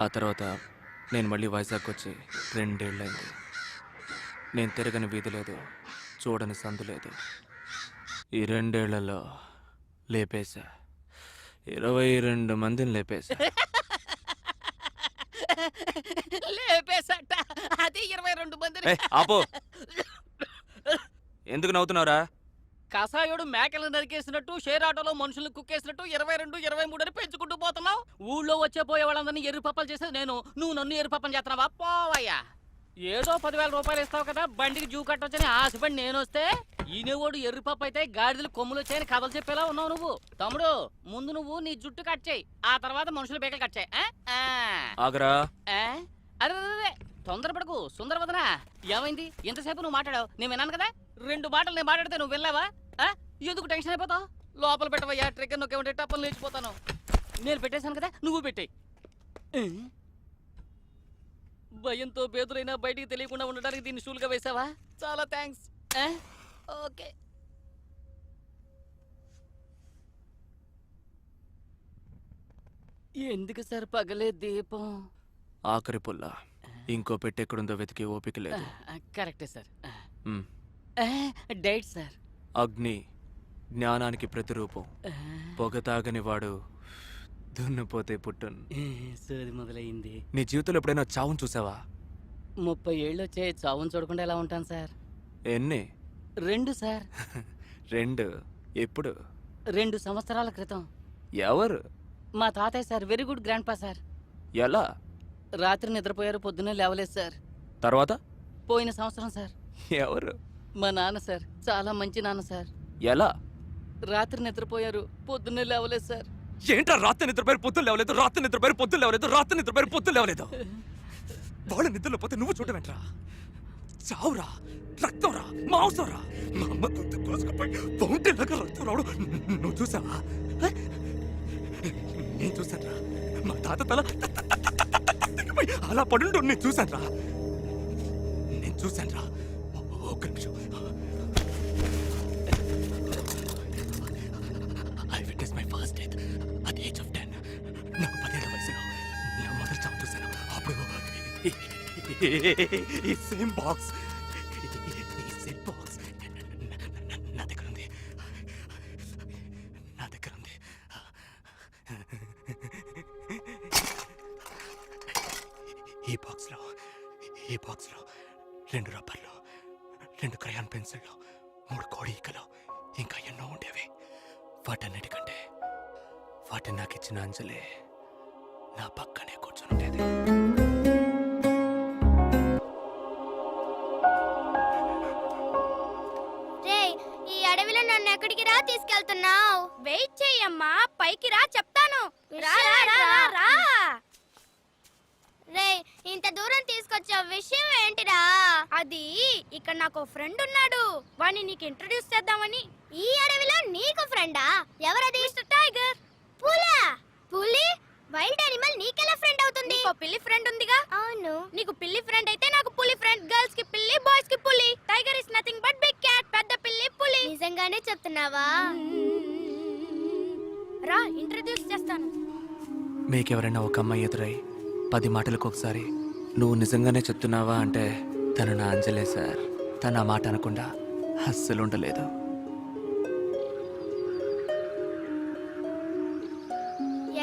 ఆ తర్వాత నేను మళ్ళీ వైజాగ్ వచ్చి రెండేళ్ళైంది నేను తిరగని వీధి లేదు చూడని సందు లేదు. ఈ రెండేళ్ళలో లేపేశా. ఇరవై రెండు మందిని లేపేశా. లేపేసట అది ఇరవై రెండు మందిని. ఏ ఆపో. ఎందుకు నవ్వుతున్నావురా? కసాయుడు మేకలు నరికేసినట్టు షేర్ ఆటోలో మనుషులు కుక్కేసినట్టు ఇరవై రెండు ఇరవై మూడు అని పెంచుకుంటూ పోతున్నావు. ఊళ్ళో వచ్చే పోయే వాళ్ళందరినీ ఎరుపప్పలు చేసేది నేను. నువ్వు నన్ను ఎరుపప్పని చేస్తున్నావా? పోవయ్యా. ఏదో పదివేల రూపాయలు ఇస్తావు కదా బండికి జూ కట్టొచ్చని ఆశపడి నేను వస్తే ఈనేవాడు ఎర్రిపప్పు అయితే గాడిదలు కొమ్ములు వచ్చాయని కథలు చెప్పేలా ఉన్నావు నువ్వు. తమ్ముడు ముందు నువ్వు నీ జుట్టు కట్ చేయి. ఆ తర్వాత మనుషులు బేకలు కట్ చేయి. ఆగరా? అరే తొందరపడకు సుందరవదనా. ఏమైంది? ఎంతసేపు నువ్వు మాట్లాడావు? నేను విన్నాను కదా? రెండు మాటలు నేను మాట్లాడితే నువ్వు వెళ్ళావా? ఎందుకు టెన్షన్ అయిపోతావు లోపల పెట్టవయ్యా ట్రిగ్గర్ నొక్కేమంటే టప్పలు లేచిపోతాను. నేను పెట్టేశాను కదా నువ్వు పెట్టేయి. ఏ? భయంతో బేదులైనా బయటికి తెలియకుండా ఉండడానికి దీన్ని షూలుగా వేసావా చాలా థ్యాంక్స్ ఓకే. ఎందుకు సార్ పగలే దీపం? ఆఖరి పుల్ల. ఇంకో పెట్టెక్కడుందో వెతికి ఓపిక లేదు. కరెక్టే సార్. Diet sir. అగ్ని జ్ఞానానికి ప్రతిరూపం. పొగ తాగని వాడు దున్నుపోతే పుట్టున్. సోది మొదలైంది. నీ జీవితంలో ఎప్పుడైనా చావును చూసావా? ముప్పై ఏళ్ళు వచ్చే చావును చూడకుండా ఎలా ఉంటాను సార్? ఎన్ని? రెండు సార్. రెండు. ఎప్పుడు? రెండు సంవత్సరాల క్రితం. ఎవరు? మా తాతయ్య sir very good grandpa sir. ఎలా? రాత్రి నిద్రపోయారు పొద్దున్నే లేవలేదు సార్. తర్వాత? పోయిన సంవత్సరం సార్. ఎవరు? మా నాన్న సార్ చాలా మంచి నాన్న సార్ ఎలా రాత్రి నిద్రపోయారు పొద్దున్నే లేవలేదు సార్ ఏంట్రా రాత్రి నిద్రపోయి పొద్దులు లేవలేదు రాత్రి నిద్రపోయి పొద్దులు లేవలేదు రాత్రి నిద్రపోయి పొద్దులు లేవలేదు వాళ్ళ నిద్రలో పోతే నువ్వు చూడవేంట్రా చావురా రక్తంరా మాంసంరా మా అమ్మ గొంతు కోసుకుపోయి బౌంటేలాగా రక్తం రావడం నువ్వు చూసావా? నేను చూసానురా మా తాత తల అలా పడుంటూ నేను చూశానురా నేను చూశానురా ఒక్క నిమిషం సేమ్ బాక్స్ సేమ్ బాక్స్ నా దగ్గర ఉంది నా దగ్గర ఉంది ఈ బాక్స్లో ఈ బాక్స్లో రెండు రబ్బర్లు రెండు క్రయాన్ పెన్సిళ్ళు మూడు కోడి ఈకలు ఇంకా ఎన్నో ఉండేవి. వాటన్నిటికంటే వాటిని నాకు ఇచ్చిన అంజలి నా పక్కనే కూర్చొని తీసుకెళ్తున్నావు? వెయిట్ చెయ్యమ్మా పైకి రా చెప్తాను. రా రా రా రా. రేయ్ ఇంత దూరం తీసుకొచ్చే విషయం ఏంటిరా? అది ఇక్కడ నాకు ఫ్రెండ్ ఉన్నాడు. వాణ్ణి నీకు ఇంట్రడ్యూస్ చేద్దామని. ఈ అడవిలో నీకు ఫ్రెండా? ఎవరది? టైగర్. పులా? పులి? వైల్డ్ అనిమల్ నీకెలా ఫ్రెండ్ అవుతుంది? నీకు పిల్లి ఫ్రెండ్ ఉందిగా. అవును. నీకు పిల్లి ఫ్రెండ్ అయితే నాకు పులి ఫ్రెండ్ గర్ల్స్ నిజంగానే చెప్తున్నావా రా ఇంట్రడ్యూస్ చేస్తాను. మీకెవరైనా ఒక అమ్మాయి ఎదురై పది మాటలకు ఒకసారి నువ్వు నిజంగానే చెప్తున్నావా? అంటే తను నా అంజలే సార్. తను ఆ మాట అనకుండా అస్సలు ఉండలేదు.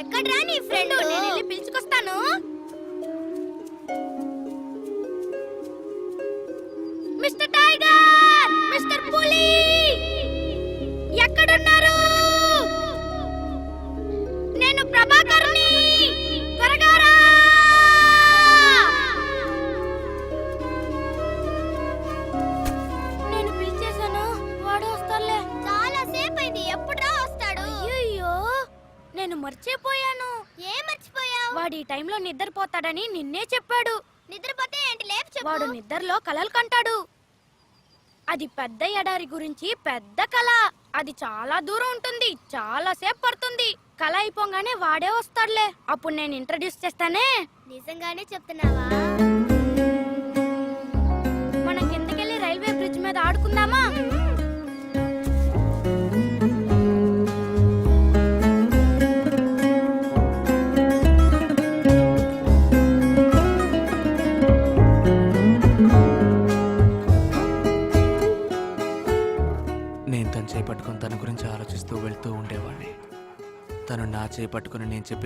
ఎక్కడ్రా నీ ఫ్రెండ్ నేను వెళ్ళి పిలుచుకొస్తాను. టైంలో నిద్రపోతాడని నిన్నే చెప్పాడు. నిద్రపోతే ఏంటి? లేపు చెప్పు. వాడు నిద్రలో కలలు కంటాడు. అది పెద్ద ఎడారి గురించి పెద్ద కళ. అది చాలా దూరం ఉంటుంది చాలా సేపు పడుతుంది. కళ అయిపోగానే వాడే వస్తాడులే. అప్పుడు నేను ఇంట్రడ్యూస్ చేస్తానే. నిజంగానే చెప్తున్నావా?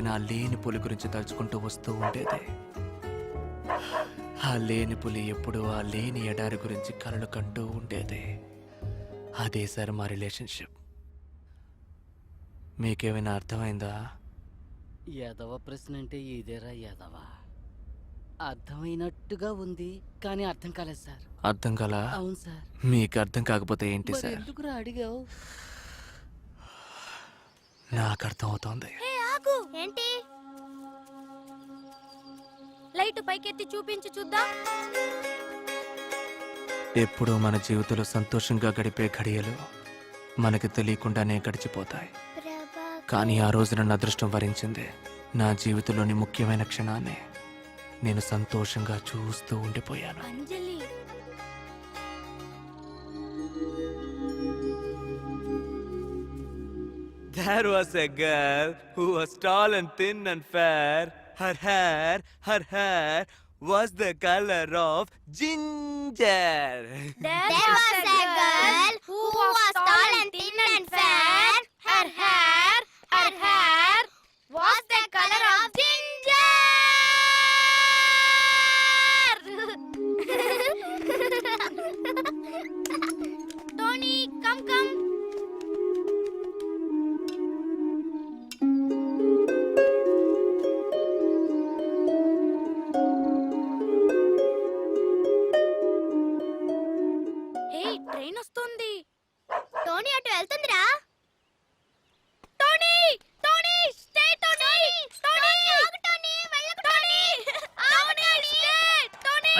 చెప్పిన ఆ లేని పులి గురించి తలుచుకుంటూ వస్తూ ఉండేది. ఆ లేని పులి ఎప్పుడూ ఆ లేని ఎడారి గురించి కలలు కంటూ ఉండేది. అదే సార్ మా రిలేషన్షిప్. మీకేమైనా అర్థమైందా? యాదవ ప్రశ్న అంటే ఇదేరా యాదవ. అర్థమైనట్టుగా ఉంది కానీ అర్థం కాలేదు సార్. అర్థం కలా? అవును సార్. మీకు అర్థం కాకపోతే ఏంటి సార్? ఎందుకురా అడిగావు? నాకు అర్థం అవుతోంది ఆగు. ఏంటి? లైట్ పైకెత్తి చూపించి చూద్దాం. ఎప్పుడూ మన జీవితంలో సంతోషంగా గడిపే ఘడియలు మనకి తెలియకుండానే గడిచిపోతాయి. కానీ ఆ రోజు నన్ను అదృష్టం వరించింది. నా జీవితంలోని ముఖ్యమైన క్షణాన్ని నేను సంతోషంగా చూస్తూ ఉండిపోయాను. There was a girl who was tall and thin and fair. Her hair, her hair was the color of ginger. There was a girl who was tall and thin and fair. Her hair, her hair was the color of ginger.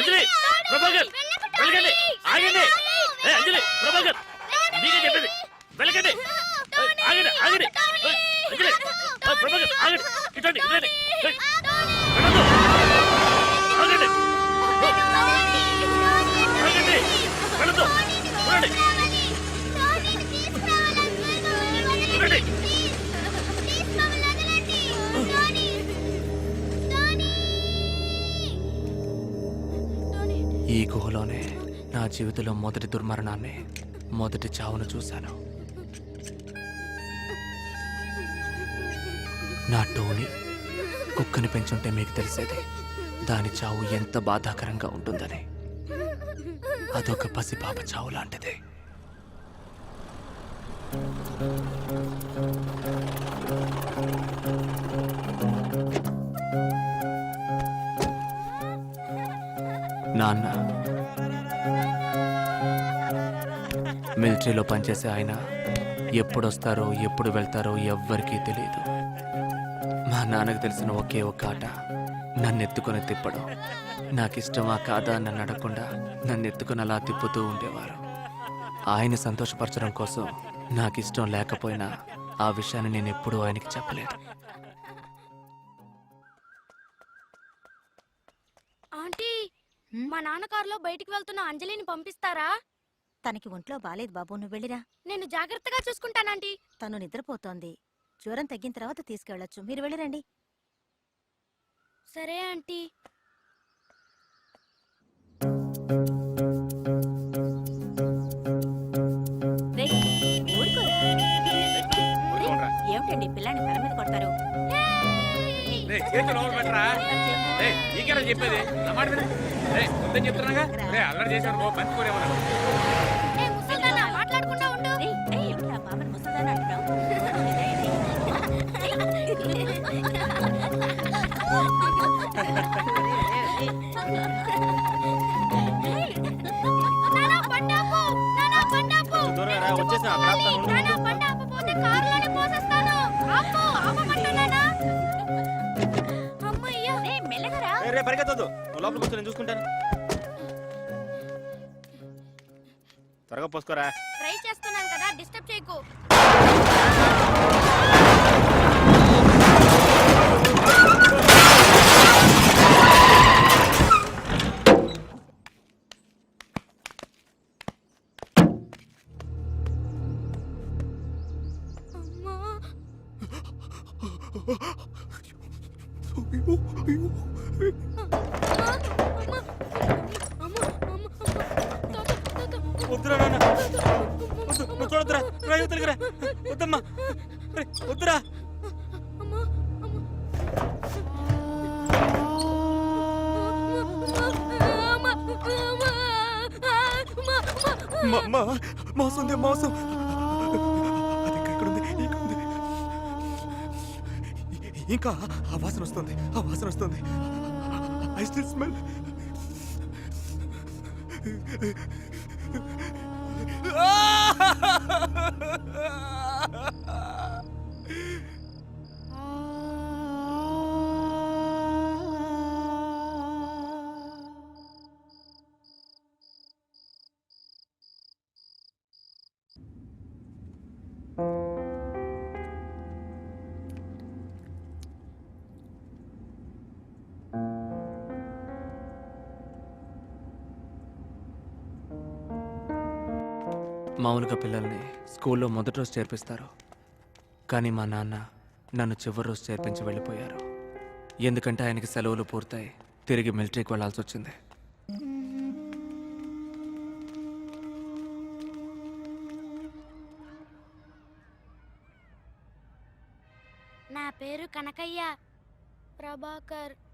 అంజలి ప్రభాకర్ వెళ్ళకండి ఆగండి. ఏ అంజలి ప్రభాకర్. మీకే చెప్పింది. వెళ్ళకండి ఆగండి ఆగండి. అంజలి ప్రభాకర్ ఆగండి. ఇటండి ఇటండి. ఏ, వెళ్ళొద్దు. ఆగండి. ఆగండి వెళ్ళొద్దు ఉండండి. ఉండండి. ఈ గుహలోనే నా జీవితంలో మొదటి దుర్మరణాన్ని మొదటి చావును చూశాను. నా టోనీ కుక్కని పెంచుంటే మీకు తెలిసేది దాని చావు ఎంత బాధాకరంగా ఉంటుందని. అదొక పసిపాప చావు లాంటిది. నాన్న మిలిటరీలో పనిచేసే ఆయన ఎప్పుడు వస్తారో ఎప్పుడు వెళ్తారో ఎవ్వరికీ తెలియదు మా నాన్నకు తెలిసిన ఒకే ఒక ఆట నన్ను ఎత్తుకొని తిప్పడం. నాకు ఇష్టమా కాదా నన్ను అడగకుండా నన్ను ఎత్తుకొని అలా తిప్పుతూ ఉండేవారు. ఆయన సంతోషపరచడం కోసం నాకు ఇష్టం లేకపోయినా ఆ విషయాన్ని నేను ఎప్పుడూ ఆయనకి చెప్పలేదు. ఆంటీ మా నాన్న కారులో బయటికి వెళ్తున్న అంజలిని పంపిస్తారా? తనకి ఒంట్లో బాలేదు బాబు నువ్వు వెళ్ళిరా. నేను జాగ్రత్తగా చూసుకుంటానంటీ. తను నిద్రపోతోంది. జ్వరం తగ్గిన తర్వాత తీసుకెళ్ళొచ్చు. మీరు వెళ్ళిరండి. సరే ఆంటీ. ఏమిటండి పిల్లాన్ని తల మీద కొడతారు? నీకేనా చెప్పేది? నా మాట విను. రేయ్, వద్దని చెప్తున్నాగా రే అల్లరి చేశాను బాబు పంచుకోరేమన్నా ఏ ముసల్దానా మాట్లాడకుండా ఉండు. పరిగెత్తొద్దు నువ్వు లోపలికి వస్తు నేను చూసుకుంటాను. త్వరగా పోసుకోరా. వద్దమ్మా వద్దురా. మోసం మోసం. ఇంకా ఆ వాసన వస్తుంది ఆ వాసన వస్తుంది. ఐ స్టిల్ స్మెల్ మామూలుగా పిల్లల్ని స్కూల్లో మొదటి రోజు చేర్పిస్తారు. కానీ మా నాన్న నన్ను చివరి రోజు చేర్పించి వెళ్ళిపోయారు. ఎందుకంటే ఆయనకి సెలవులు పూర్తయి తిరిగి మిలిటరీకి వెళ్ళాల్సి వచ్చింది. నా పేరు కనకయ్య. ప్రభాకర్.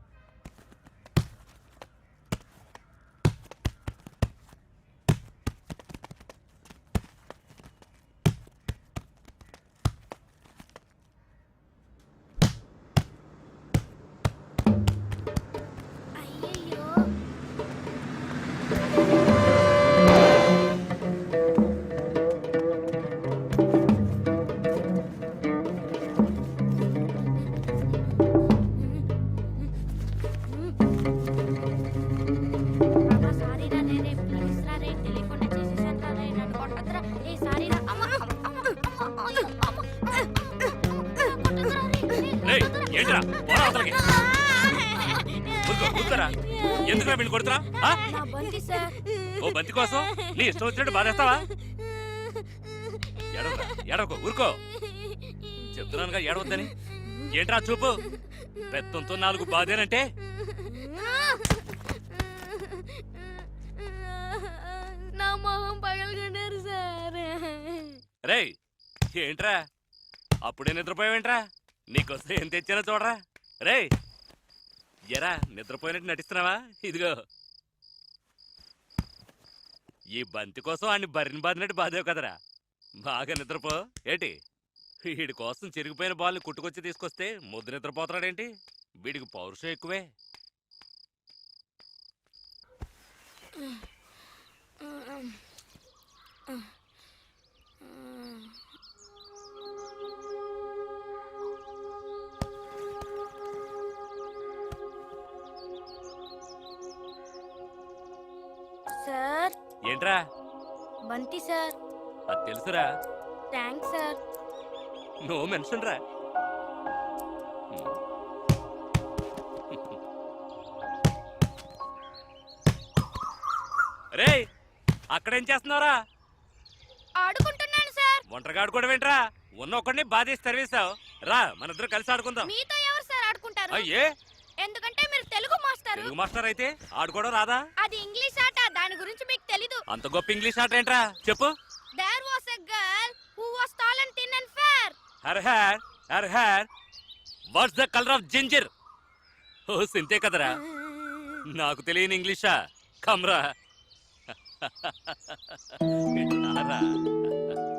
వీళ్ళు కొడుతున్నా? నా బంతి సార్. ఓ బంతి కోసం? నీ ఇష్టం వచ్చినట్టు బాధేస్తావా ఎడవరా ఎడవకు ఊరుకో. చెప్తున్నానుగా ఏడవద్దని. ఏంట్రా చూపు? పెత్తంతో నాలుగు బాధేనంటే? నా మొహం పగలగొన్నారు సార్. రేయ్ ఏంట్రా? అప్పుడే నిద్రపోయావేంట్రా? నీకోసం ఏం తెచ్చానో చూడరా. రేయ్ ఎరా నిద్రపోయినట్టు నటిస్తున్నావా? ఇదిగో. ఈ బంతి కోసం ఆడిని బరిని బాదినట్టు బాధేవు కదరా. బాగా నిద్రపో. ఏంటి? వీడి కోసం చిరిగిపోయిన బాల్ని కుట్టుకొచ్చి తీసుకొస్తే ముద్దు నిద్రపోతాడేంటి వీడికి పౌరుషం ఎక్కువే. సార్ ఏంట్రా? బంతి సార్. అది తెలుసురా. Thanks sir. నో మెన్షన్ రా. రేయ్ అక్కడేం చేస్తున్నావురా? ఆడుకుంటున్నాను సార్. ఒంటరిగా ఆడుకోవడం ఉన్న ఒక్కడిని బాధేసి తరివేశావు. రా మన ఇద్దరు కలిసి ఆడుకుందాం. మీతో ఎవరు సార్ ఆడుకుంటారు? అయ్యే. ఎందుకంటే మీరు తెలుగు మాస్టర్. తెలుగు మాస్టర్ అయితే ఆడుకోవడం రాదా? అది ఇంగ్లీష్ దాని గురించి మీకు తెలీదు. అంత గొప్ప ఇంగ్లీష్ ఆట ఏంట్రా? చెప్పు. There was a girl who was tall and thin and fair her hair her hair what's the colour of ginger ఓ సింతే కదరా. నాకు తెలియని ఇంగ్లీషా? కమ్రా.